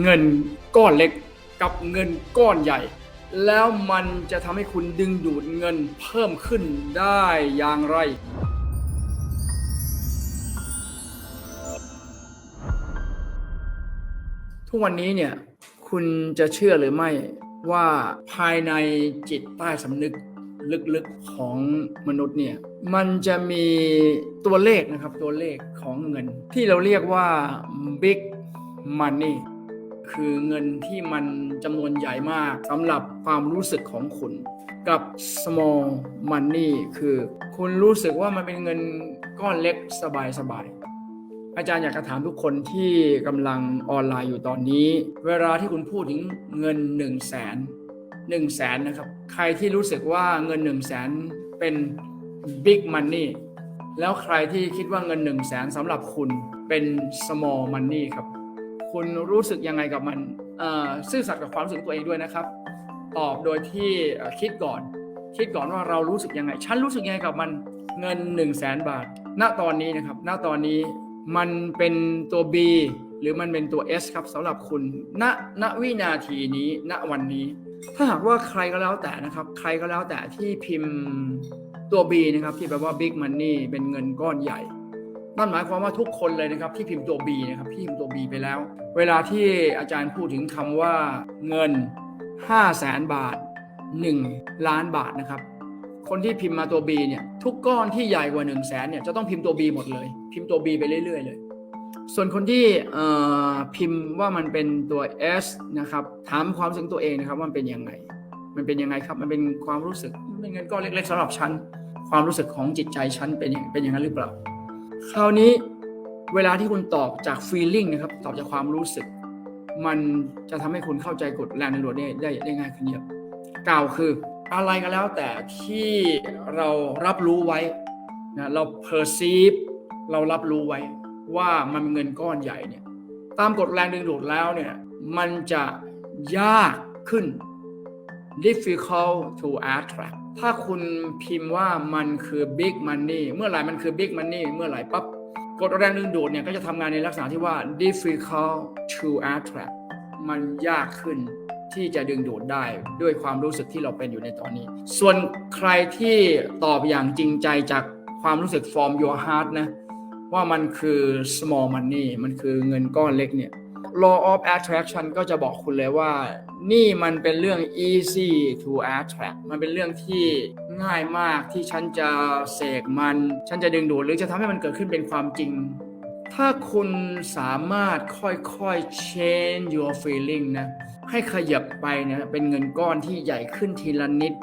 เงินก้อนเล็กกับเงินก้อนใหญ่ แล้วมันจะทำให้คุณดึงดูดเงินเพิ่มขึ้นได้อย่างไร ทุกวันนี้เนี่ยคุณจะเชื่อหรือไม่ว่าภายในจิตใต้สำนึกลึกๆของมนุษย์เนี่ยมันจะมีตัวเลขนะครับตัวเลขของเงิน ที่เราเรียกว่า big money คือเงินที่มันจำนวนใหญ่มากสำหรับความรู้สึกของคุณ กับ small money คือ คุณรู้สึกว่ามันเป็นเงินก้อนเล็กสบายๆอาจารย์อยากจะถามทุกคนที่กำลังออนไลน์อยู่ตอนนี้ เวลาที่คุณพูดถึงเงิน 1 0 0 0 0แสนหนึ่งแสนนะครับ ใครที่รู้สึกว่าเงิน 1 0 0 0 0แสนเป็น big money แล้วใครที่คิดว่าเงิน 1 0 0 0 0แสนสำหรับคุณเป็น small money ครับ คุณรู้สึกยังไงกับมันซื่อสัตย์กับความรู้สึกตัวเองด้วยนะครับ ตอบโดยที่คิดก่อน คิดก่อนว่าเรารู้สึกยังไง ฉันรู้สึกยังไงกับมันเงิน 1 0 0 0 0แสนบาท ณตอนนี้นะครับ ณตอนนี้มันเป็นตัว B หรือมันเป็นตัว S ครับสำหรับคุณ ณ ณ วินาทีนี้ ณ วันนี้ ถ้าหากว่าใครก็แล้วแต่นะครับ ใครก็แล้วแต่ที่พิมพ์ตัว B นะครับ ที่แปลว่า Big Money เป็นเงินก้อนใหญ่ นั่นหมายความว่าทุกคนเลยนะครับที่พิมพ์ตัว B นะครับที่พิมพ์ตัว B ไปแล้ว เวลาที่อาจารย์พูดถึงคำว่าเงิน 5 0 0แสนบาท 1 ล้านบาทนะครับ คนที่พิมพ์มาตัว B เนี่ยทุกก้อนที่ใหญ่กว่า 1 0 0 0 0แสนเนี่ยจะต้องพิมพ์ตัว B หมดเลย พิมพ์ตัว B ไปเรื่อยๆ เลย ส่วนคนที่พิมพ์ว่ามันเป็นตัว S นะครับถามความรู้สึกตัวเองนะครับว่ามันเป็นยังไง มันเป็นยังไงครับมันเป็นความรู้สึกเป็นเงินก้อนเล็กๆสำหรับฉันความรู้สึกของจิตใจฉันเป็นอย่างเป็นอย่างนั้นหรือเปล่า คราวนี้เวลาที่คุณตอบจาก feeling นะครับ ตอบจากความรู้สึก มันจะทำให้คุณเข้าใจกฎแรงดึงดูดได้ได้ได้ง่ายขึ้นเยอะกล่าวคืออะไรก็แล้วแต่ที่เรารับรู้ไว้นะเรา perceive เรารับรู้ไว้ว่ามันเป็นเงินก้อนใหญ่เนี่ยตามกฎแรงดึงดูดแล้วเนี่ยมันจะยากขึ้น difficult to attract ถ้าคุณพิมพ์ว่ามันคือ big money เมื่อไหร่มันคือ big money เมื่อไหร่ปั๊บกฎแรงดึงดูดเนี่ยก็จะทำงานในลักษณะที่ว่า difficult to attract มันยากขึ้นที่จะดึงดูดได้ด้วยความรู้สึกที่เราเป็นอยู่ในตอนนี้ ส่วนใครที่ตอบอย่างจริงใจจากความรู้สึก from your heart นะว่ามันคือ small money มันคือเงินก้อนเล็กเนี่ย law of attraction ก็จะบอกคุณเลยว่า นี่มันเป็นเรื่อง easy to attract มันเป็นเรื่องที่ง่ายมากที่ฉันจะเสกมัน ฉันจะดึงดูดหรือจะทำให้มันเกิดขึ้นเป็นความจริง ถ้าคุณสามารถค่อยๆ change your feeling นะ ให้ขยับไปนะเป็นเงินก้อนที่ใหญ่ขึ้นทีละนิด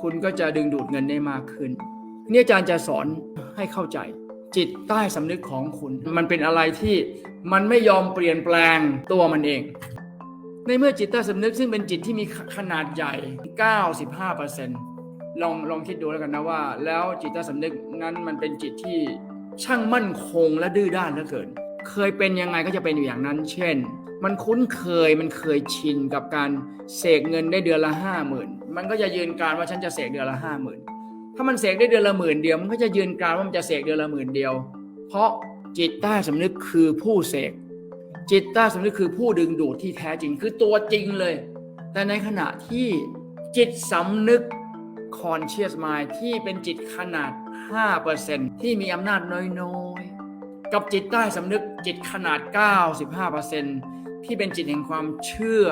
คุณก็จะดึงดูดเงินได้มากขึ้น นี่อาจารย์จะสอนให้เข้าใจ จิตใต้สำนึกของคุณ มันเป็นอะไรที่มันไม่ยอมเปลี่ยนแปลงตัวมันเอง ในเมื่อจิตใต้สำนึกซึ่งเป็นจิตที่มีขนาดใหญ่ 95%ลองลองคิดดูแล้วกันนะว่า แล้วจิตใต้สำนึกนั้นมันเป็นจิตที่ช่างมั่นคงและดื้อด้านเหลือเกิน เคยเป็นยังไงก็จะเป็นอยู่อย่างนั้น เช่น มันคุ้นเคยมันเคยชินกับการเสกเงินได้เดือนละห้าหมื่นมันก็จะยืนการว่าฉันจะเสกเดือนละห้าหมื่น ถ้ามันเสกได้เดือนละหมื่นเดียวมันก็จะยืนกรานว่ามันจะเสกเดือนละหมื่นเดียว เพราะจิตใต้สำนึกคือผู้เสกจิตใต้สำนึกคือผู้ดึงดูดที่แท้จริงคือตัวจริงเลย แต่ในขณะที่จิตสำนึก conscious mind ที่เป็นจิตขนาด 5%ที่มีอำนาจน้อยๆ กับจิตใต้สำนึกจิตขนาด 95%ที่เป็นจิตแห่งความเชื่อ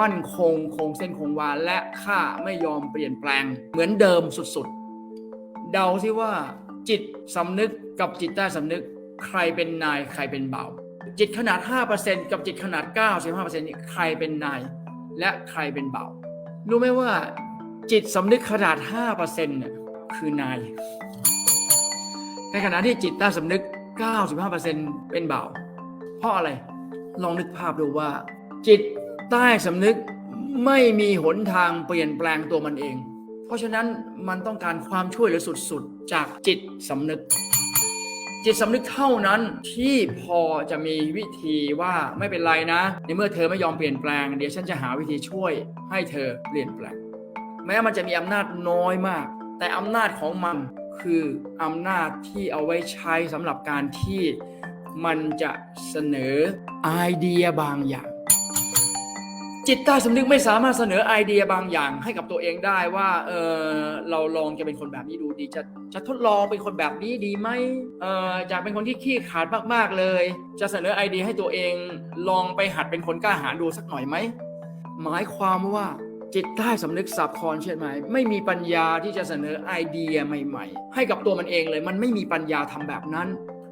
มั่นคง คงเส้นคงวาและค่าไม่ยอมเปลี่ยนแปลง เหมือนเดิมสุดๆ เดาซิว่า จิตสำนึกกับจิตใต้สำนึก ใครเป็นนายใครเป็นเบาจิตขนาด 5%กับจิตขนาด 95%นี่ใครเป็นนาย และใครเป็นเบารู้ไหมว่า จิตสำนึกขนาด 5%เนี่ยคือนาย ในขณะที่จิตใต้สำนึก 95%เป็นเบาเพราะอะไร ลองนึกภาพดูว่า จิตใต้สำนึกไม่มีหนทางเปลี่ยนแปลงตัวมันเอง เพราะฉะนั้นมันต้องการความช่วยเหลือสุดๆ จากจิตสำนึก จิตสำนึกเท่านั้นที่พอจะมีวิธีว่าไม่เป็นไรนะ ในเมื่อเธอไม่ยอมเปลี่ยนแปลง เดี๋ยวฉันจะหาวิธีช่วยให้เธอเปลี่ยนแปลง แม้มันจะมีอำนาจน้อยมาก แต่อำนาจของมันคืออำนาจที่เอาไว้ใช้สำหรับการที่มันจะเสนอไอเดียบางอย่าง จิตใต้สำนึกไม่สามารถเสนอไอเดียบางอย่างให้กับตัวเองได้ว่าเออเราลองจะเป็นคนแบบนี้ดูดี จะจะทดลองเป็นคนแบบนี้ดีไหมเอออยากเป็นคนที่ขี้ขาดมากๆเลย จะเสนอไอเดียให้ตัวเองลองไปหัดเป็นคนกล้าหาญดูสักหน่อยไหมหมายความว่าจิตใต้สำนึกสับคอนเช่นไหมไม่มีปัญญาที่จะเสนอไอเดียใหม่ ๆ ให้กับตัวมันเองเลย มันไม่มีปัญญาทำแบบนั้น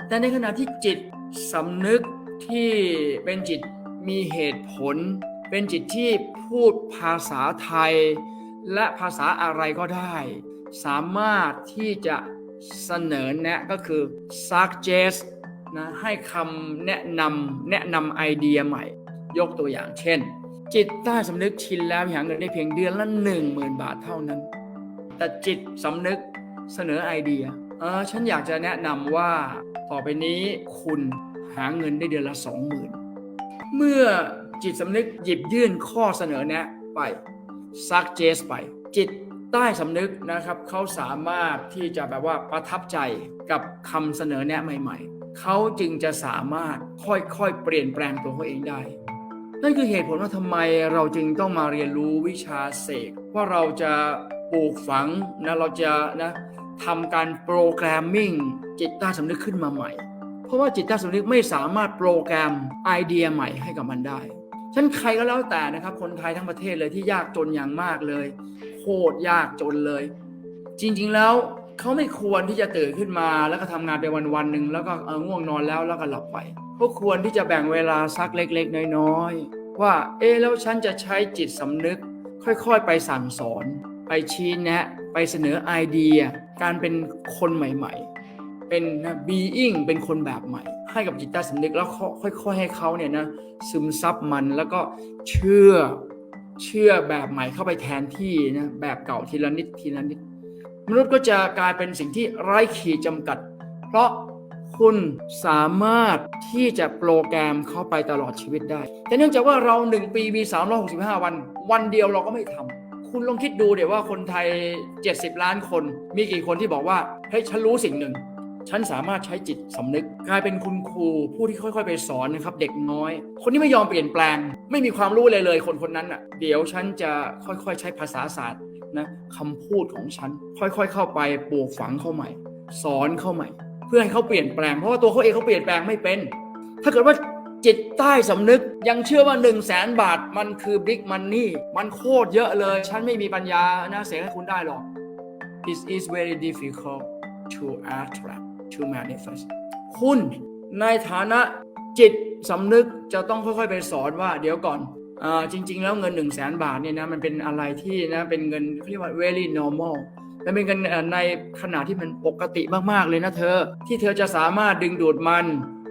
แต่ในขณะที่จิตสำนึกที่เป็นจิตมีเหตุผล เป็นจิตที่พูดภาษาไทย และภาษาอะไรก็ได้ สามารถที่จะเสนอแนะก็คือ suggest นะให้คำแนะนำแนะนำไอเดียใหม่ ยกตัวอย่างเช่น จิตใต้สำนึกชินแล้วหาเงินได้เพียงเดือนละหนึ่งหมื่นบาทเท่านั้น แต่จิตสำนึกเสนอไอเดียเออฉันอยากจะแนะนำว่าต่อไปนี้คุณหาเงินได้เดือนละสองหมื่นเมื่อ จิตสำนึกหยิบยื่นข้อเสนอแนะไปซักเจสไป จิตใต้สำนึกนะครับเขาสามารถที่จะแบบว่าประทับใจกับคำเสนอแนะใหม่ ๆ เขาจึงจะสามารถค่อยๆเปลี่ยนแปลงตัวเขาเองได้นั่นคือเหตุผลว่าทำไมเราจึงต้องมาเรียนรู้วิชาเสกว่าเราจะปลูกฝังนะเราจะนะทำการโปรแกรมมิ่งจิตใต้สำนึกขึ้นมาใหม่ เพราะว่าจิตใต้สำนึกไม่สามารถโปรแกรมไอเดียใหม่ให้กับมันได้ ฉันใครก็แล้วแต่นะครับ คนไทยทั้งประเทศเลยที่ยากจนอย่างมากเลย โคตรยากจนเลย จริง ๆแล้วเขาไม่ควรที่จะตื่นขึ้นมาแล้วก็ทำงานไปวันๆหนึ่งแล้วก็เออง่วงนอนแล้วแล้วก็หลับไปเขาควรที่จะแบ่งเวลาสักเล็ก ๆ น้อยๆว่า เอ๊แล้วฉันจะใช้จิตสำนึก ค่อยๆ ไปสั่งสอน ไปชี้แนะ ไปเสนอไอเดีย การเป็นคนใหม่ ๆ เป็นนะ being เป็นคนแบบใหม่ ให้กับจิตใต้สำนึกแล้วค่อย ๆ ให้เขาเนี่ยนะซึมซับมันแล้วก็เชื่อเชื่อแบบใหม่เข้าไปแทนที่นะแบบเก่าทีละนิดทีละนิด มนุษย์ก็จะกลายเป็นสิ่งที่ไร้ขีดจำกัด เพราะคุณสามารถที่จะโปรแกรมเข้าไปตลอดชีวิตได้ แต่เนื่องจากว่าเรา 1 ปีมี 365 วัน วันเดียวเราก็ไม่ทำคุณลองคิดดูเดี๋ยวว่าคนไทย 70 ล้านคน มีกี่คนที่บอกว่าเฮ้ยฉันรู้สิ่งหนึ่ง ฉันสามารถใช้จิตสำนึก กลายเป็นคุณครู ผู้ที่ค่อย ๆ ไปสอนนะครับ เด็กน้อย คนที่ไม่ยอมเปลี่ยนแปลง ไม่มีความรู้เลยเลย คนคนนั้นอะเดี๋ยวฉันจะค่อยๆ ใช้ภาษาศาสตร์นะคำพูดของฉัน ค่อยๆ เข้าไปปลูกฝังเข้าใหม่ สอนเข้าใหม่ เพื่อให้เขาเปลี่ยนแปลงเพราะว่าตัวเขาเองเขาเปลี่ยนแปลงไม่เป็น ถ้าเกิดว่าจิตใต้สำนึกยังเชื่อว่า1นึ่งแสนบาทมันคือบิ๊กมันนี่มันโคตรเยอะเลย ฉันไม่มีปัญญานะเสกให้คุณได้หรอก it is very difficult to attract to manifest คุณในฐานะจิตสำนึกจะต้องค่อยๆไปสอนว่าเดี๋ยวก่อนอาจริง ๆ แล้วเงิน1นึ่งแสนบาทเนี่ยนะมันเป็นอะไรที่นะเป็นเงินเรียกว่า very normal มันเป็นเงินในขนาดที่มันปกติมากๆเลยนะเธอ ที่เธอจะสามารถดึงดูดมัน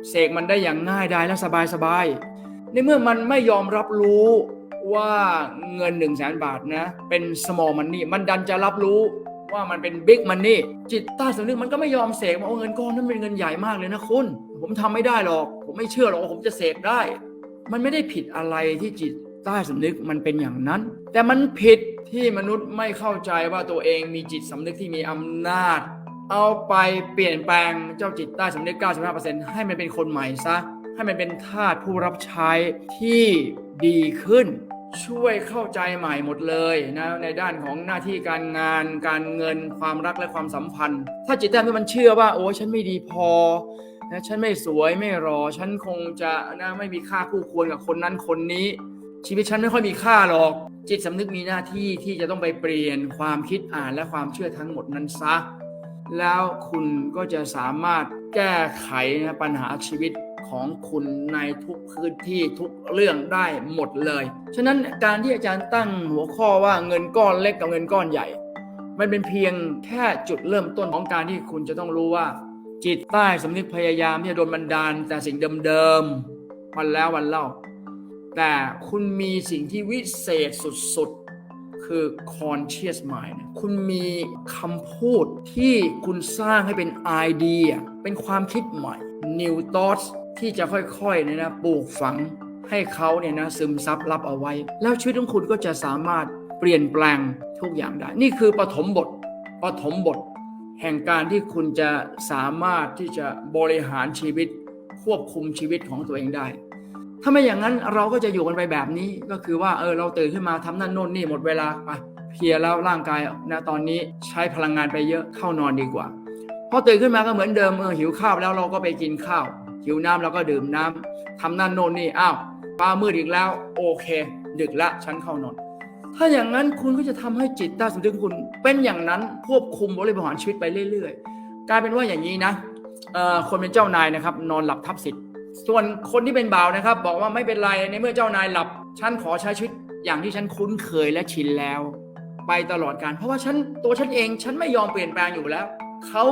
เสกมันได้อย่างง่ายดายและสบายๆในเมื่อมันไม่ยอมรับรู้ว่าเงิน1นึ่งแสนบาทนะเป็น small money มันดันจะรับรู้ ว่ามันเป็น big money จิตใต้สำนึกมันก็ไม่ยอมเสกว่าเอาเงินก้อนนั้นเป็นเงินใหญ่มากเลยนะคุณ ผมทำไม่ได้หรอก ผมไม่เชื่อหรอกว่าผมจะเสกได้ มันไม่ได้ผิดอะไรที่จิตใต้สำนึกมันเป็นอย่างนั้น แต่มันผิดที่มนุษย์ไม่เข้าใจว่าตัวเองมีจิตสำนึกที่มีอำนาจ เอาไปเปลี่ยนแปลงเจ้าจิตใต้สำนึก 95%ให้มันเป็นคนใหม่ซะ ให้มันเป็นทาสผู้รับใช้ที่ดีขึ้น ช่วยเข้าใจใหม่หมดเลยนะในด้านของหน้าที่การงาน การเงินความรักและความสัมพันธ์ ถ้าจิตใต้สำนึกมันเชื่อว่า โอ้ฉันไม่ดีพอนะฉันไม่สวยไม่รอ ฉันคงจะนะไม่มีค่าคู่ควรกับคนนั้นคนนี้ ชีวิตฉันไม่ค่อยมีค่าหรอก จิตสำนึกมีหน้าที่ที่จะต้องไปเปลี่ยนความคิดอ่านและความเชื่อทั้งหมดนั้นซะ แล้วคุณก็จะสามารถแก้ไขนะปัญหาชีวิต ของคุณในทุกพื้นที่ทุกเรื่องได้หมดเลย ฉะนั้นการที่อาจารย์ตั้งหัวข้อว่าเงินก้อนเล็กกับเงินก้อนใหญ่ มันเป็นเพียงแค่จุดเริ่มต้นของการที่คุณจะต้องรู้ว่า จิตใต้สำนึกพยายามที่จะโดนบันดาล แต่สิ่งเดิมๆวันแล้ววันเล่า แต่คุณมีสิ่งที่วิเศษสุดๆ คือ conscious mind คุณมีคำพูดที่คุณสร้างให้เป็นไอเดียเป็นความคิดใหม่ new thoughts ที่จะค่อยๆเนี่ยนะปลูกฝังให้เขาเนี่ยนะซึมซับรับเอาไว้ แล้วชีวิตของคุณก็จะสามารถเปลี่ยนแปลงทุกอย่างได้ นี่คือปฐมบทปฐมบท แห่งการที่คุณจะสามารถที่จะบริหารชีวิต ควบคุมชีวิตของตัวเองได้ ถ้าไม่อย่างนั้นเราก็จะอยู่กันไปแบบนี้ก็คือว่าเออเราตื่นขึ้นมาทำนั่นโน่นนี่หมดเวลาไปเพลียแล้วร่างกายนะตอนนี้ใช้พลังงานไปเยอะเข้านอนดีกว่าพอตื่นขึ้นมาก็เหมือนเดิมเออหิวข้าวแล้วเราก็ไปกินข้าว หิวน้ำเราก็ดื่มน้ำทำนั่นโน่นนี่อ้าวฟ้ามืดอีกแล้ว โอเค ดึกละฉันเข้านอนถ้าอย่างนั้นคุณก็จะทำให้จิตใต้สำนึกคุณ เป็นอย่างนั้นควบคุมบริบริชีวิตไปเรื่อย ๆ กลายเป็นว่าอย่างนี้นะคนเป็นเจ้านายนะครับ นอนหลับทับสิทธิ์ส่วนคนที่เป็นบ่าวนะครับ บอกว่าไม่เป็นไรในเมื่อเจ้านายหลับ ฉันขอใช้ชีวิตอย่างที่ฉันคุ้นเคยและชินแล้ว ไปตลอดการเพราะว่าฉันตัวฉันเอง ฉันไม่ยอมเปลี่ยนแปลงอยู่แล้วเขา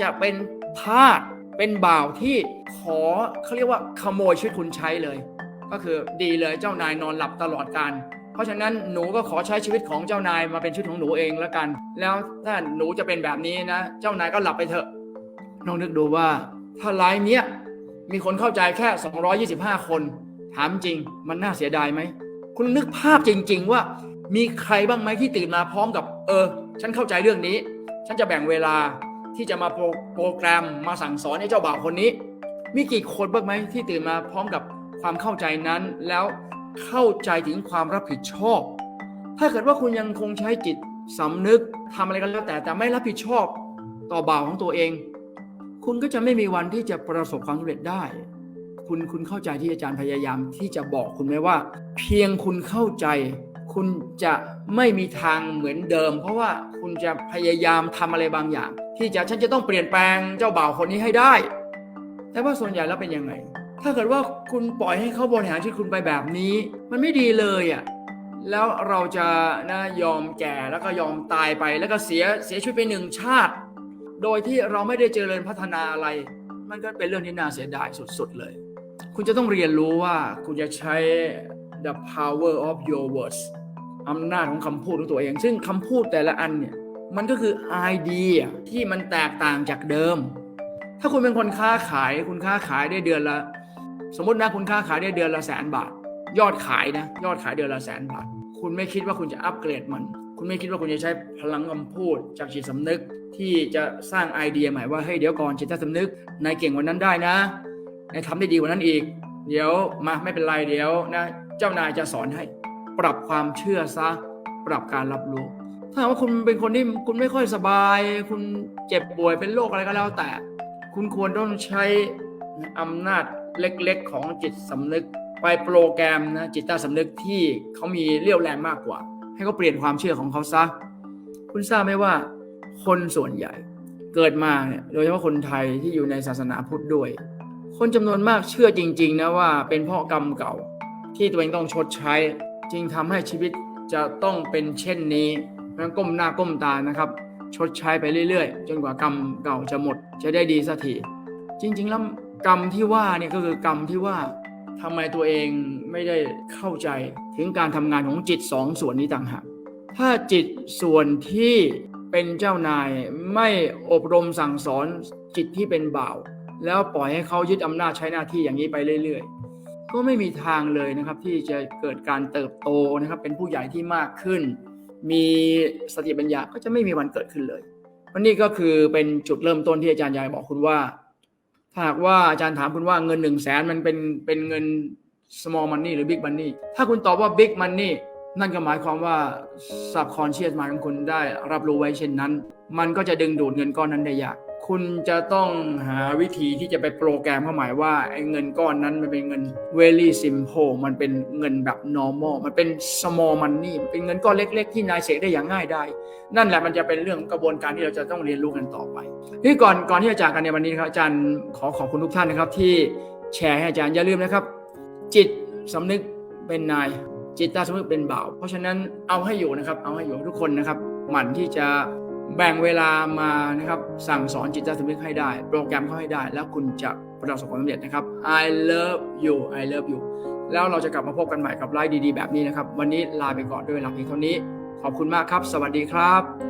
จะเป็นทาส เป็นบ่าวที่ขอเขาเรียกว่าขโมยชีวิตคุณใช้เลย ก็คือดีเลยเจ้านายนอนหลับตลอดการเพราะฉะนั้นหนูก็ขอใช้ชีวิตของเจ้านายมาเป็นชีวิตของหนูเองแล้วกัน แล้วถ้าหนูจะเป็นแบบนี้นะ เจ้านายก็หลับไปเถอะลองนึกดูว่า ถ้าไลน์เนี้ยมีคนเข้าใจแค่ 225 คน ถามจริงมันน่าเสียดายไหม คุณนึกภาพจริง ๆ ว่า มีใครบ้างไหมที่ตื่นมาพร้อมกับ เออ ฉันเข้าใจเรื่องนี้ ฉันจะแบ่งเวลา ที่จะมาโปรแกรมมาสั่งสอนให้เจ้าบ่าวคนนี้ มีกี่คนบ้างไหมที่ตื่นมาพร้อมกับความเข้าใจนั้น แล้วเข้าใจถึงความรับผิดชอบ ถ้าเกิดว่าคุณยังคงใช้จิตสำนึกทำอะไรกันแล้วแต่แต่ไม่รับผิดชอบต่อบ่าวของตัวเอง คุณก็จะไม่มีวันที่จะประสบความสำเร็จได้ คุณคุณเข้าใจที่อาจารย์พยายามที่จะบอกคุณไหมว่า เพียงคุณเข้าใจ คุณจะไม่มีทางเหมือนเดิม เพราะว่าคุณจะพยายามทำอะไรบางอย่าง ที่จะฉันจะต้องเปลี่ยนแปลงเจ้าบ่าวคนนี้ให้ได้ แต่ว่าส่วนใหญ่แล้วเป็นยังไง ถ้าเกิดว่าคุณปล่อยให้เขาบริหารชีวิตคุณไปแบบนี้ มันไม่ดีเลยอะแล้วเราจะนะยอมแก่แล้วก็ยอมตายไป แล้วก็เสียเสียชีวิตไปหนึ่งชาติ โดยที่เราไม่ได้เจริญพัฒนาอะไร มันก็เป็นเรื่องที่น่าเสียดายสุดๆเลย คุณจะต้องเรียนรู้ว่าคุณจะใช้ the power of your words อำนาจของคำพูดของตัวเอง ซึ่งคำพูดแต่ละอันเนี่ยมันก็คือไอเดียที่มันแตกต่างจากเดิม ถ้าคุณเป็นคนค้าขายคุณค้าขายได้เดือนละ สมมตินะคุณค้าขายได้เดือนละแสนบาท ยอดขายนะยอดขายเดือนละแสนบาท คุณไม่คิดว่าคุณจะอัปเกรดมัน คุณไม่คิดว่าคุณจะใช้พลังคำพูดจากจิตสำนึกที่จะสร้างไอเดียใหม่ว่าเฮ้ยเดี๋ยวก่อนจิตสำนึกนายเก่งกวันนั้นได้นะนายทำได้ดีกว่านั้นอีก เดี๋ยวมาไม่เป็นไรเดี๋ยวนะ เจ้านายจะสอนให้ ปรับความเชื่อซะ ปรับการรับรู้ ถ้าหากว่าคุณเป็นคนที่คุณไม่ค่อยสบาย คุณเจ็บป่วยเป็นโรคอะไรก็แล้วแต่ คุณควรต้องใช้อำนาจเล็กๆ ของจิตสำนึกไปโปรแกรมนะจิตใต้สำนึกที่เขามีเรี่ยวแรงมากกว่า ให้เขาเปลี่ยนความเชื่อของเขาซะ คุณทราบไหมว่าคนส่วนใหญ่เกิดมาเนี่ยโดยเฉพาะคนไทยที่อยู่ในศาสนาพุทธด้วย คนจำนวนมากเชื่อจริง ๆ นะว่าเป็นเพราะกรรมเก่าที่ตัวเองต้องชดใช้ จึงทำให้ชีวิตจะต้องเป็นเช่นนี้นั้นก้มหน้าก้มตานะครับ ชดใช้ไปเรื่อยๆ จนกว่ากรรมเก่าจะหมดจะได้ดีสักทีจริง ๆ แล้วกรรมที่ว่าเนี่ยก็คือกรรมที่ว่าทำไมตัวเองไม่ได้เข้าใจถึงการทำงานของจิตสองส่วนนี้ต่างหากถ้าจิตส่วนที่เป็นเจ้านายไม่อบรมสั่งสอนจิตที่เป็นบ่าว แล้วปล่อยให้เขายึดอำนาจใช้หน้าที่อย่างนี้ไปเรื่อยๆ ก็ไม่มีทางเลยนะครับที่จะเกิดการเติบโตนะครับเป็นผู้ใหญ่ที่มากขึ้น มีสติปัญญาก็จะไม่มีวันเกิดขึ้นเลยวันนี้ก็คือเป็นจุดเริ่มต้นที่อาจารย์ยายบอกคุณว่า ถ้าหากว่าอาจารย์ถามคุณว่าเงินหนึ่งแสนมันเป็นเป็นเงิน small money หรือ big money ถ้าคุณตอบว่า big money นั่นก็หมายความว่า subconscious mind ของคุณได้รับรู้ไว้เช่นนั้น มันก็จะดึงดูดเงินก้อนนั้นได้ยาก คุณจะต้องหาวิธีที่จะไปโปรแกรมเข้าหมายว่าไอ้เงินก้อนนั้นมันเป็นเงิน very simple มันเป็นเงินแบบ normal มันเป็น small money มันเป็นเงินก้อนเล็ก ๆ ที่นายเสกได้อย่างง่ายได้ นั่นแหละมันจะเป็นเรื่องกระบวนการที่เราจะต้องเรียนรู้กันต่อไปที่ก่อนก่อนที่จะจากกันในวันนี้นะครับอาจารย์ขอขอบคุณทุกท่านนะครับที่แชร์ให้อาจารย์อย่าลืมนะครับ จิตสำนึกเป็นนายจิตต้สำนึกเป็นบ่าว เพราะฉะนั้นเอาให้อยู่นะครับ เอาให้อยู่ทุกคนนะครับ หมั่นที่จะ แบ่งเวลามานะครับสั่งสอนจิตใจสำนึกให้ได้ โปรแกรมเขาให้ได้ แล้วคุณจะประสบความสำเร็จนะครับ I love you I love you แล้วเราจะกลับมาพบกันใหม่กับไลฟ์ดีๆ แบบนี้นะครับ วันนี้ลาไปก่อนด้วยเวลาเพียงเท่านี้ ขอบคุณมากครับ สวัสดีครับ